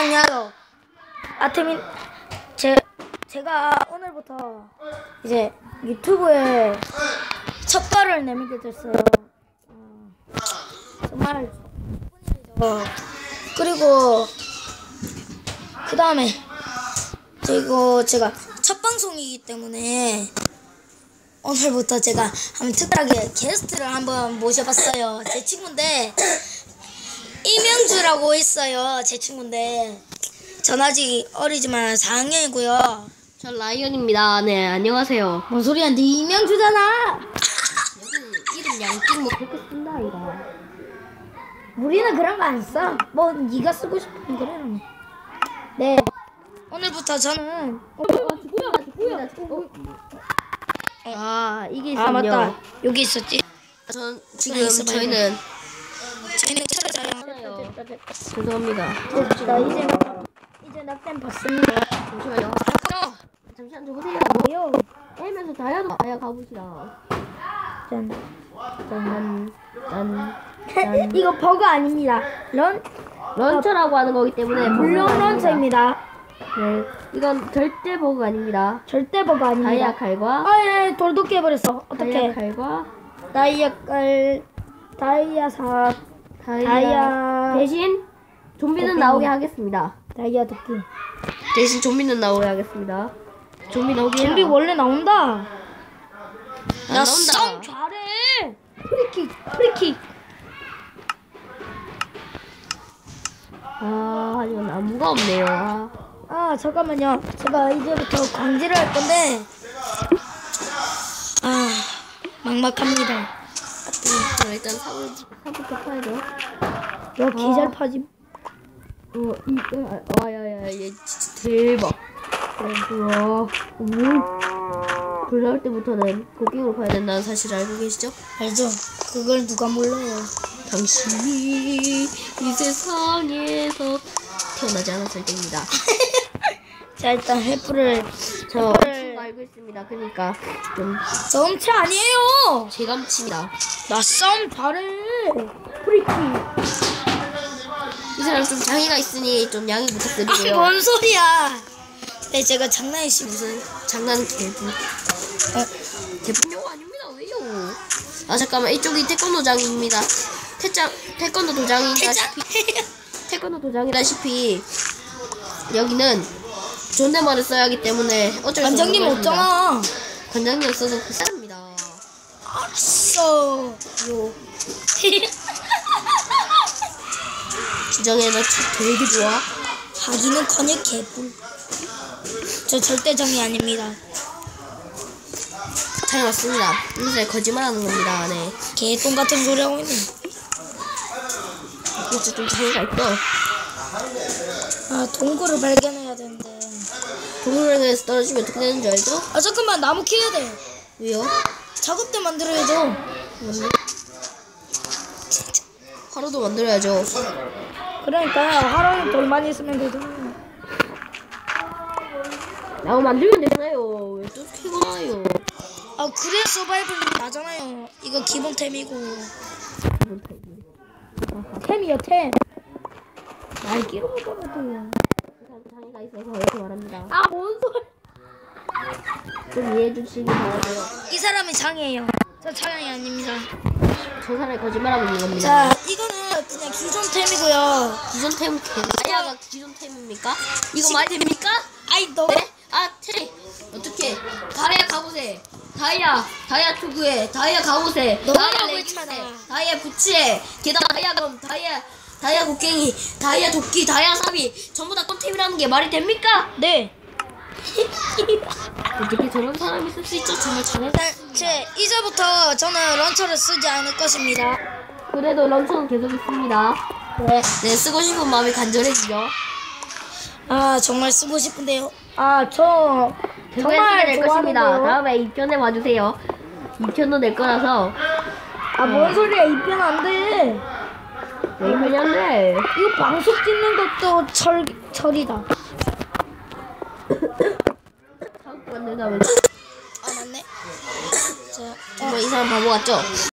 안녕하세요. 아테민 제 제가 오늘부터 이제 유튜브에 첫 발을 내밀게 됐어요. 어, 정말 일이죠. 그리고 그 다음에 그리고 제가 첫 방송이기 때문에 오늘부터 제가 한번 특별하게 게스트를 한번 모셔봤어요. 제 친구인데 이명주라고 있어요. 제 친구인데 전 아직 어리지만 4학년이고요. 전 라이언입니다. 네, 안녕하세요. 뭔 소리야? 네 이명주잖아. 이름 양띵 뭐 그렇게 쓴다, 이거. 우리는 그런 거 안 써. 뭐 네가 쓰고 싶으면 그래. 네. 오늘부터 저는 어, 아, 이게 있군요. 아 맞다 여기 있었지. 전 지금 있어봐요. 저희는. 죄송합니다. 나 이제 낙- 이제 낙템 봤습니다. 잠시만요. 잠시만 좀 보세요. 뭐요? 깨면서 다이아도 다이아 가보시라. 짠. 짠, 짠, 짠. 이거 버거 아닙니다. 런 런처라고 하는 거기 때문에 물론. 런처입니다. 네, 이건 절대 버그가 아닙니다. 절대 버거 아닙니다. 다이아 칼과 아예 돌도 깨버렸어. 다이아 어떻게? 칼과 다이아 깔 다이아 사 다이아, 다이아 대신 좀비는 도끼. 나오게 하겠습니다. 다이아 도끼. 대신 좀비는 나오게 하겠습니다. 좀비 나오게 좀비 원래 나온다. 안나 나온다. 썸 잘해. 프리킥 프리킥. 아, 이건 나무가 없네요. 아, 아 잠깐만요. 제가 이제부터 광질을 할 건데 아 막막합니다. 그럼 일단 사부, 사부터 파야죠. 여 기절 파지. 어, 이, 아, 아, 야, 야, 얘 진짜 대박. 우와, 오. 불 나올 때부터는 고객으로 파야 된다는 사실을 알고 계시죠? 알죠? 그걸 누가 몰라요. 당신이 이 세상에서 태어나지 않았을 때입니다. 자 일단 횃불을 저 알고 있습니다. 그러니까 좀 썸치 아니에요. 제감칩니다. 나썸 잘해. 프리킥. 이 사람 좀 장애가 있으니 좀 양해 부탁드리고요. 뭔 소리야? 네 제가 장난이시 무슨 장난 개부. 어, 대분용 아닙니다. 왜요? 아 잠깐만 이쪽이 태권도장입니다. 태장 태권도 도장이다시피 태권도 도장이다시피 여기는 존댓말을 써야 하기 때문에 어쩔 수 관장님. 없잖아. 관장님 없어서 불쌍합니다. 알았어. 요. 주정에 나 되게 좋아. 하기는 커녕 개뿔. 저 절대 정이 아닙니다. 잘 맞습니다. 이제 거짓말하는 겁니다. 네. 개똥 같은 소리 하고 있네. 진짜 좀 장애가 있어. 아 동굴을 발견해야 되는데. 동물원에서 떨어지면 어떻게 되는 줄 알죠? 아 잠깐만 나무 캐야 돼. 왜요? 작업대 만들어야죠. 뭔데? 하루도 만들어야죠. 그러니까 하루에 돌만 있으면 되잖아. 나무 만들면 되잖아요. 왜또 나요? 아 그래야 서바이벌 나잖아요. 이거 기본템이고. 템이요 템. 날개로 먹어도. 장애가 있어서 이렇게 말합니다. 아뭔 소리? 좀 이해해 주시기 바라고요. 이 사람이 장이에요. 저 장이 아닙니다. 저 사람이 거짓말하고 있는 겁니다. 자 이거는 그냥 기존 템이고요. 기존 템 다이아가 기존 템입니까? 이거 말이 됩니까? 아이 너. 네? 아, 템 어떻게? 다이아 가보세. 다이아, 다이아 투구에, 다이아 가보세, 다이아 있잖아. 다이아 부츠에, 게다가 다이아 검, 다이아, 다이아 곡괭이, 다이아 도끼, 다이아 삽이 전부 다 똥템이라는 게 말이 됩니까? 네. 어떻게 저런 사람이 쓸 수 있죠? 정말. 일단 제 이제부터 저는 런처를 쓰지 않을 것입니다. 그래도 런처는 계속 있습니다. 네. 네, 쓰고 싶은 마음이 간절해지죠. 아 정말 쓰고 싶은데요. 아 저 정말 정말 낼 것입니다. 좋아하는데요. 다음에 2편에 와주세요. 2편도 낼 거라서 아 뭔 소리야 입변 안 돼. 왜 2편이 안 돼? 이거 방송 찍는 것도 철 철이다. 사고 만들다면 아 맞네. 자, 정말 이 사람 바보 같죠?